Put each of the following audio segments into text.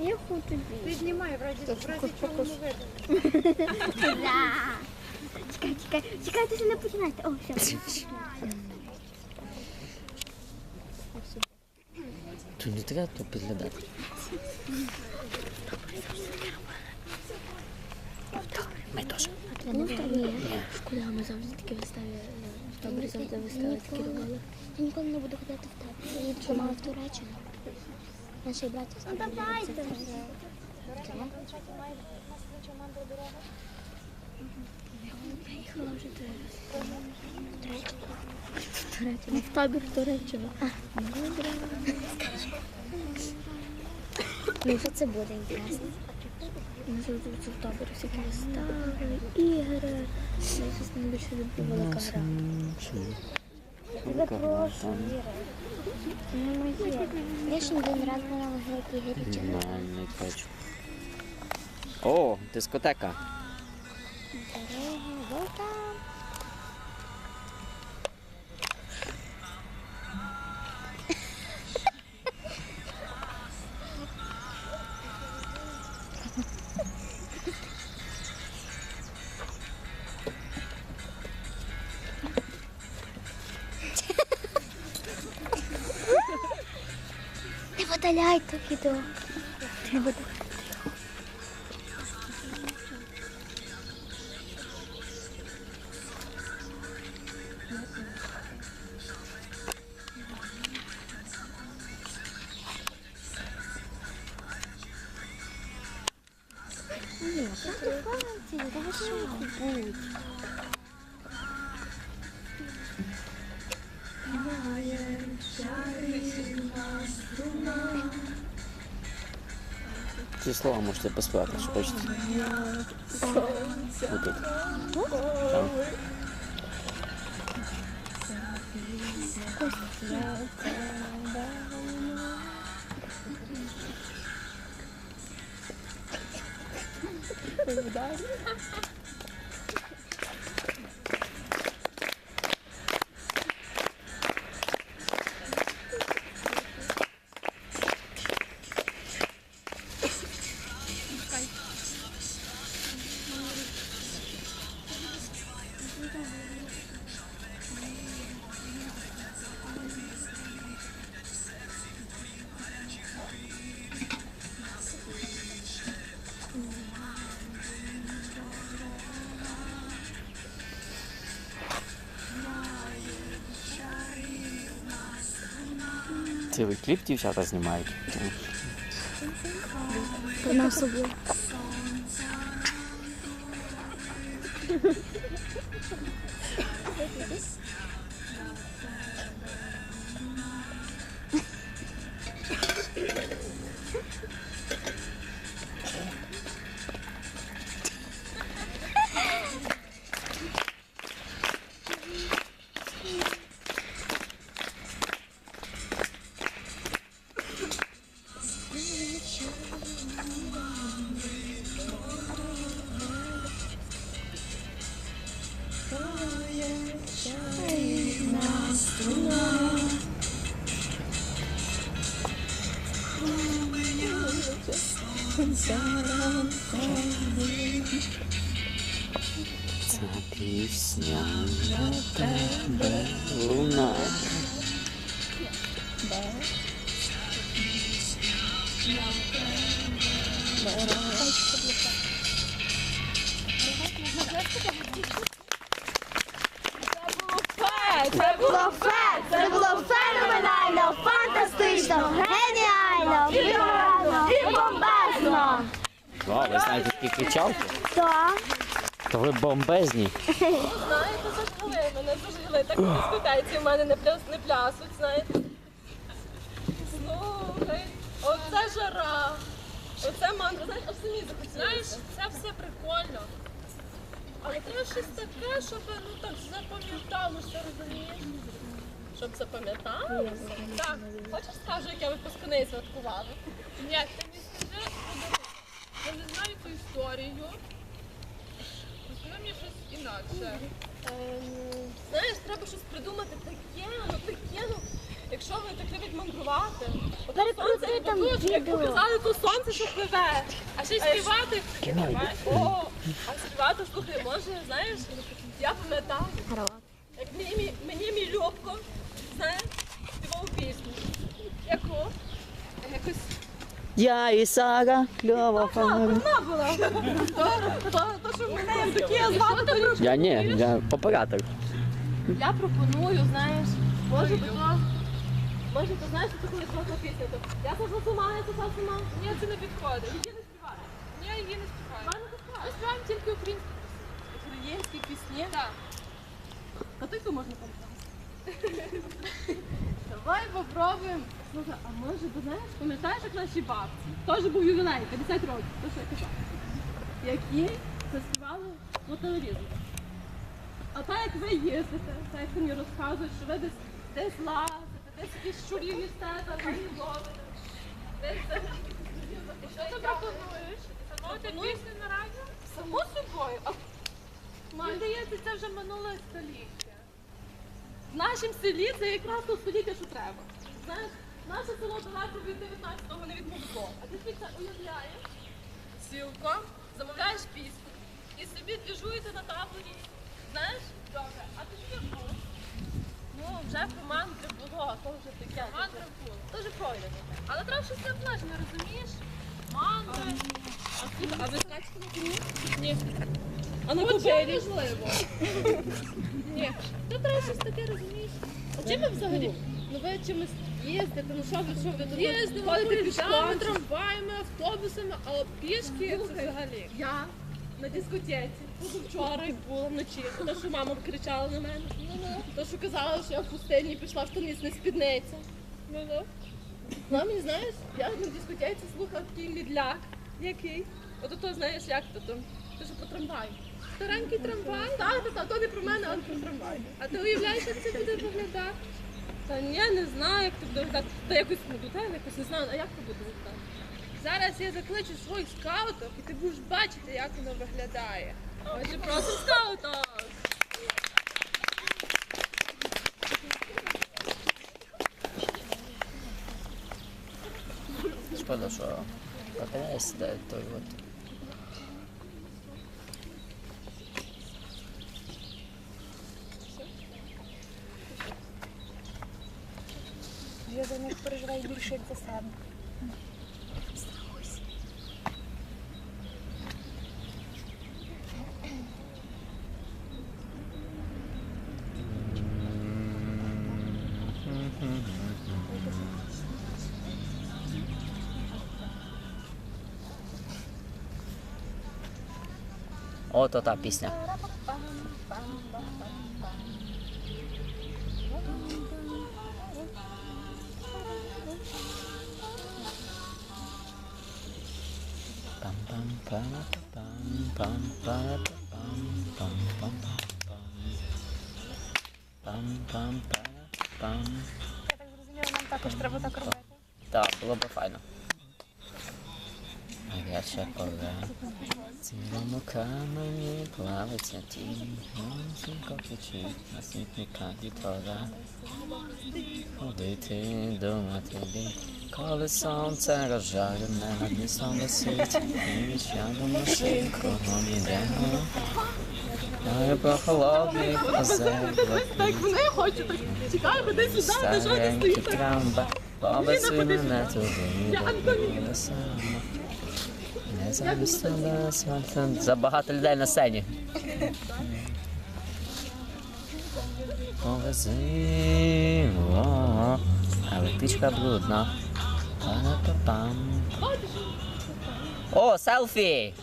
Я хочу Ти знімай, в разі, в разі чого не видно. Да. Чекай, чекай, чекайте, що не починайте. О, все. Чи не треба то підглядати? Ми теж. Ну, то ні. Шкода, ми завжди такі вистави, в таборі завжди вистави такі робили. Я ніколи не буду ходити в табір. Я їду мама в Туреччину. Наші браті Ну, давайте. Приїхала вже. Туреччину. В табір в Туреччину. Ну, що це буде інтересно? Ми завжди в таборі всякі вистави, ігри. Я щось найбільше люблю велика гра. Велика гра, там. Я ще один раз була в великій грі чи Не, хочу. О, дискотека. Волка. Не видаляй то відео. Не видаляй. Ні, правда, Франція, та ви що? Будь. Ці слова можете поспівати, що хочете. Отут. Там. Цілий кліп дівчата знімають. Про нас пісня для тебе луна. Це було фе! Це було феноменально, фантастично, геніально, вірно і бомбезно! Вау, ви знаєте такі кричалки? Так. То ви бомбезні. Знаєте, зажгли мене зажгли. Так дискотеці в мене не, пляс, не плясуть, знаєте. Слухай, оце жара. Оце мандра, знаєш, аж самі захотілося. Знаєш, це все прикольно. Але треба щось таке, щоб ну так запам'яталося, розумієш? Щоб запам'яталося. Так. Хочеш скажу, як я випускний святкувала? Ні, ти мені скажи. Я не знаю ту історію. Мені щось інакше. Ем, знаєш, треба щось придумати таке, ну таке, ну якщо ви так любите мандрувати, от Перекрути сонце, там ви як відео. показали, то сонце, що пливе. А ще й співати. О, а співати, слухай, може, знаєш, я пам'ятаю, як мені, мій- мені мій Любко, знаєш, співав пісню. Яку? Якось Я і Сара, кльова пара. То, то, то, що мене Євдокія звати, то Любко. Я ні, я оператор. Я пропоную, знаєш, може би то, може ти знаєш, що це коли слухала пісню, то я сажу сама, я сажу сама. Ні, це не підходить. Її не співає. Ні, її не. Співає. Ми співаємо тільки українську. Українські пісні. Так. А ти можна пам'ятати? Давай попробуємо. Слухай, а може, ти знаєш, пам'ятаєш, як наші бабці? Теж був ювілей, 50 років, то що я казала. Які заспівали по телевізору. А так як ви їздите, так як мені розказуєш, що ви десь десь лазите, десь якісь щурів їсте, там ловите. Десь це. Що ти пропонуєш? Пісню на радіо? Само собою. А Мені здається, це вже минуле століття. В нашому селі це якраз то століття, що треба. Знаєш, наше село далеко від 19-го не відмогло. А ти це уявляєш? Сілко, замовляєш пісню і собі двіжуєте на таборі. Знаєш? Добре. А ти що був? Ну, вже про мантри було, а то вже таке. Мантра була. То вже пройдено. Але треба щось не влажне, розумієш? А, слухай, а ви скачете на? Ні. А на кобилі? можливо. Ні. То треба щось таке, розумієш? А чим ви взагалі? Ну ви чимось їздите, ну що ви, що ви тут Їздимо ходите поїздами, трамваями, автобусами, а пішки це взагалі. Я на дискотеці позавчора була вночі, тому що мама кричала на мене. То, що казала, що я в пустині пішла, що ніс не спідниця. Ну, ну. Ну, а мені знаєш, я на дискотеці слухав такий мідляк. Який? От то знаєш, як то там? Ти що по трамваю. Старенький трамвай. Так, так, так, то не про мене, а про трамвай. А ти уявляєш, як це буде виглядати? Та ні, не знаю, як це буде виглядати. Та якось ну, якось не знаю, а як це буде виглядати? Зараз я закличу своїх скаутів, і ти будеш бачити, як воно виглядає. Отже, просимо скаута! Шкода, що батарея сідає той от. За них переживаю більше, як за себе. От ота пісня. Я так зрозуміла, нам також треба так. Так, було б файно я ще коля. Цілому камені плавиться тінь, Мусінько печі, на світлі каді тора. Ходити, думати, бігти. Коли сонце розжарене над містом висить, і відчаду машин кругом йдемо. Даю по холодних озер Так вони хочуть, так чекаю, ходи сюди, де жодні стоїть. Старенький трамба, повеси мене туди, де ти не сама. Забагато людей на сцені. Електричка брудна. О, селфі!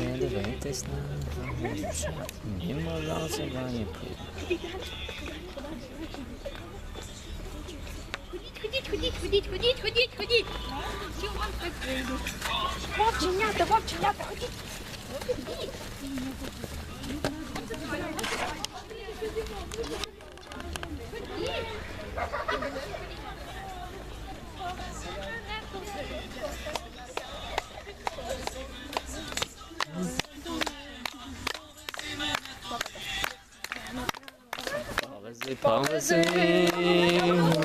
Не дивитись на не можна себе не Ходіть, ходіть, ходіть, ходіть, ходіть, ходіть. Вовченята, вовченята, ходіть. Ходіть. Повези, повези,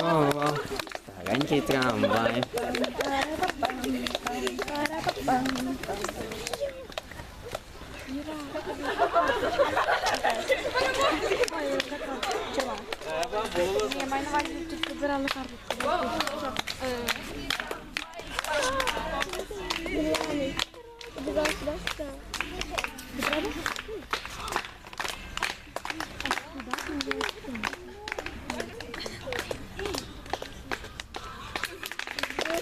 мова тут вибирали карту. Давай сюди, сюди.